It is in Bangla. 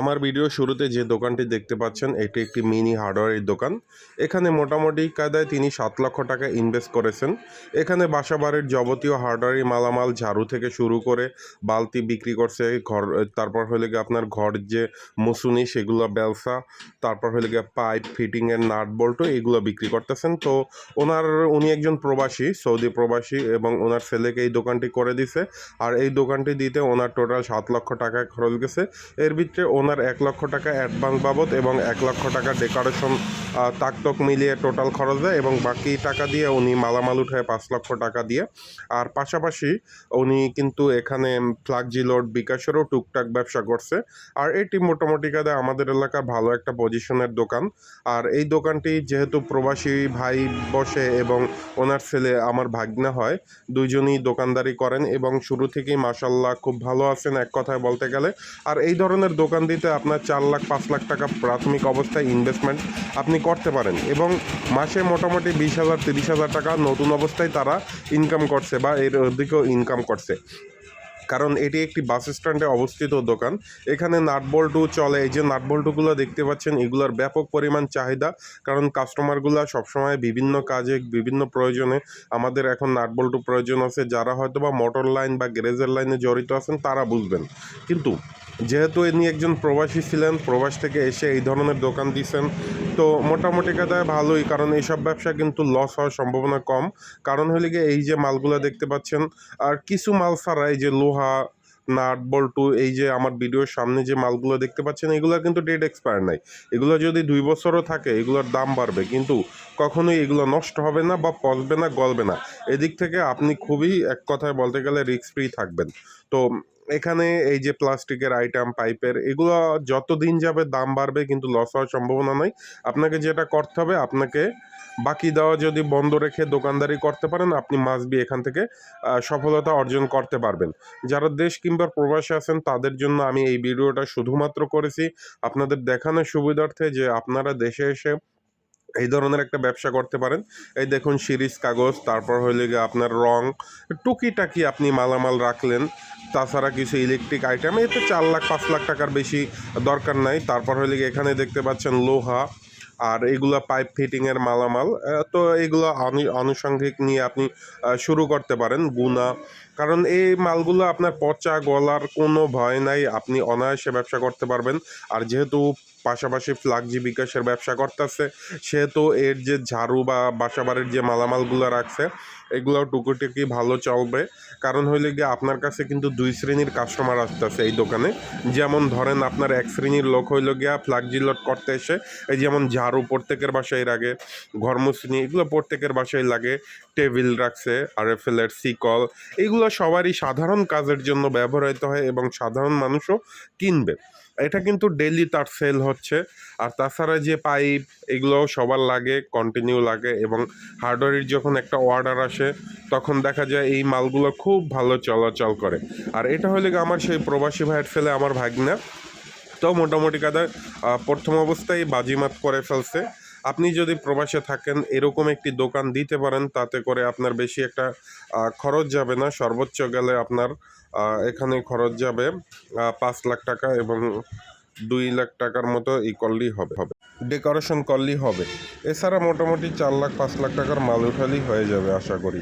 আমার ভিডিও শুরুতে যে দোকানটি দেখতে পাচ্ছেন, এটি একটি মিনি হার্ডওয়্যারের দোকান। এখানে মোটামুটি কায়দায় তিনি সাত লক্ষ টাকা ইনভেস্ট করেছেন। এখানে বাসাবাড়ির যাবতীয় হার্ডওয়্যারি মালামাল ঝাড়ু থেকে শুরু করে বালতি বিক্রি করছে, ঘর তারপর হলে গিয়ে আপনার ঘর যে মুসুনি, সেগুলো ব্যবসা তারপর হলে গিয়ে পাইপ ফিটিংয়ের নাট বল্টু এগুলো বিক্রি করতেছেন। তো ওনার, উনি একজন প্রবাসী, সৌদি প্রবাসী এবং ওনার ছেলেকে এই দোকানটি করে দিছে। আর এই দোকানটি দিতে ওনার টোটাল সাত লক্ষ টাকা খরচ গেছে। এর ভিতরে ওনার এক লক্ষ টাকা অ্যাডভান্স বাবদ এবং এক লক্ষ টাকা ডেকোরেশন তাকতক মিলিয়ে টোটাল খরচ দেয় এবং বাকি টাকা দিয়ে উনি মালামাল উঠায় পাঁচ লক্ষ টাকা দিয়ে। আর পাশাপাশি উনি কিন্তু এখানে ফ্লাগজি লোড বিকাশেরও টুকটাক ব্যবসা করছে। আর এটি মোটামুটি কাদে আমাদের এলাকার ভালো একটা পজিশনের দোকান। আর এই দোকানটি যেহেতু প্রবাসী ভাই বসে এবং ওনার ছেলে আমার ভাগ্না হয়, দুইজনই দোকানদারি করেন এবং শুরু থেকেই মাসাল্লাহ খুব ভালো আছেন এক কথায় বলতে গেলে। আর এই ধরনের দোকান দিতে আপনার চার লাখ, পাঁচ লাখ টাকা প্রাথমিক অবস্থায় ইনভেস্টমেন্ট আপনি করতে পারেন এবং মাসে মোটামুটি বিশ হাজার, তিরিশ হাজার টাকা নতুন অবস্থায় তারা ইনকাম করছে বা এর দিকেও ইনকাম করছে। কারণ এটি একটি বাস স্ট্যান্ডে অবস্থিত দোকান। এখানে নাটবল্টু চলে। এই যে নাটবল্টুগুলো দেখতে পাচ্ছেন, এগুলোর ব্যাপক পরিমাণ চাহিদা। কারণ কাস্টমারগুলো সবসময় বিভিন্ন কাজে, বিভিন্ন প্রয়োজনে, আমাদের এখন নাটবল্টু প্রয়োজন আছে। যারা হয়তো বা মোটর লাইন বা গ্যারেজের লাইনে জড়িত আছেন, তারা বুঝবেন। কিন্তু যেহেতু ইনি একজন প্রবাসী ছিলেন, প্রবাস থেকে এসে এই ধরনের দোকান দিছেন, তো মোটামুটি কথায় ভালোই, কারণ এইসব ব্যবসা কিন্তু লস হওয়ার সম্ভাবনা কম। কারণ হলে গিয়ে এই যে মালগুলো দেখতে পাচ্ছেন, আর কিছু মাল ছাড়া এই যে লোহা, নাট, বল্টু, এই যে আমার ভিডিওর সামনে যে মালগুলো দেখতে পাচ্ছেন, এগুলো কিন্তু ডেট এক্সপায়ার নাই। এগুলো যদি দুই বছরও থাকে, এগুলোর দাম বাড়বে, কিন্তু কখনোই এগুলো নষ্ট হবে না বা পচবে না, গলবে না। এদিক থেকে আপনি খুবই এক কথায় বলতে গেলে রিস্ক ফ্রি থাকবেন। তো এখানে এই যে প্লাস্টিকের আইটেম, পাইপের, এগুলো যত দিন যাবে দাম বাড়বে, কিন্তু লস হওয়ার সম্ভাবনা নাই। আপনাকে যেটা করতে হবে, আপনাকে বাকি দেওয়া যদি বন্ধ রেখে দোকানদারি করতে পারেন, আপনি মাসবি এখান থেকে সফলতা অর্জন করতে পারবেন। যারা দেশ কিংবা প্রবাসে আছেন, তাদের জন্য আমি এই ভিডিওটা শুধুমাত্র করেছি। আপনাদের দেখানোর সুবিধার্থে যে আপনারা দেশে এসে এই ধরনের একটা ব্যবসা করতে পারেন। এই দেখুন, সিরিজ কাগজ, তারপর হইলে গিয়ে আপনার রং, টুকিটাকি আপনি মালামাল রাখলেন। তাছাড়া কিছু ইলেকট্রিক আইটেম এতে চার লাখ, পাঁচ লাখ টাকার বেশি দরকার নাই। তারপর হলে এখানে দেখতে পাচ্ছেন লোহা, আর এগুলো পাইপ ফিটিংয়ের মালামাল। তো এগুলো আনু- আনুষঙ্গিক নিয়ে আপনি শুরু করতে পারেন গুনা। কারণ এই মালগুলো আপনার পচা গলার কোনো ভয় নাই, আপনি অনায়াসে ব্যবসা করতে পারবেন। আর যেহেতু পাশাপাশি ফ্লাগজি বিকাশের ব্যবসা করতেছে। সেহেতু এর যে ঝাড়ু বা বাসাবাড়ির যে মালামালগুলো রাখছে এগুলো টুকুটুকি ভালো চলবে। কারণ হইলে গিয়ে আপনার কাছে কিন্তু দুই শ্রেণির কাস্টমার আসতেছে এই দোকানে। যেমন ধরেন আপনার এক শ্রেণির লোক হইল গিয়া ফ্লাগজি লোড করতে এসে, এই যেমন ঝাড়ু প্রত্যেকের বাসায় লাগে ঘরমুসনি এগুলো প্রত্যেকের বাসায় লাগে। টেবিল রাখছে আর এফেলের সিকল এগুলো সবারই সাধারণ কাজের জন্য ব্যবহৃত হয় এবং সাধারণ মানুষও কিনবে। এটা কিন্তু ডেলি তার সেল হচ্ছে। আর তাছাড়া যে পাইপ এগুলো সবার লাগে কন্টিনিউ লাগে এবং হার্ডওয়ারের যখন একটা অর্ডার আসে, তখন দেখা যায় এই মালগুলো খুব ভালো চলাচল করে। আর এটা হলে আমার সেই প্রবাসী ভাইয়ের ফেলে আমার ভাগনা। তো মোটামুটি কাদা প্রথম অবস্থায় বাজিমাত করে ফেলছে। আপনি যদি প্রবাসে থাকেন, এরকম একটি দোকান দিতে পারেন, তাতে করে আপনার বেশি একটা খরচ যাবে না। সর্বোচ্চ গেলে আপনার এখানে খরচ যাবে পাঁচ লাখ টাকা এবং দুই লাখ টাকার মতো এই করলেই হবে হবে। ডেকোরেশন করলেই হবে। এছাড়া মোটামুটি চার লাখ, পাঁচ লাখ টাকার মাল উঠালেই হয়ে যাবে, আশা করি।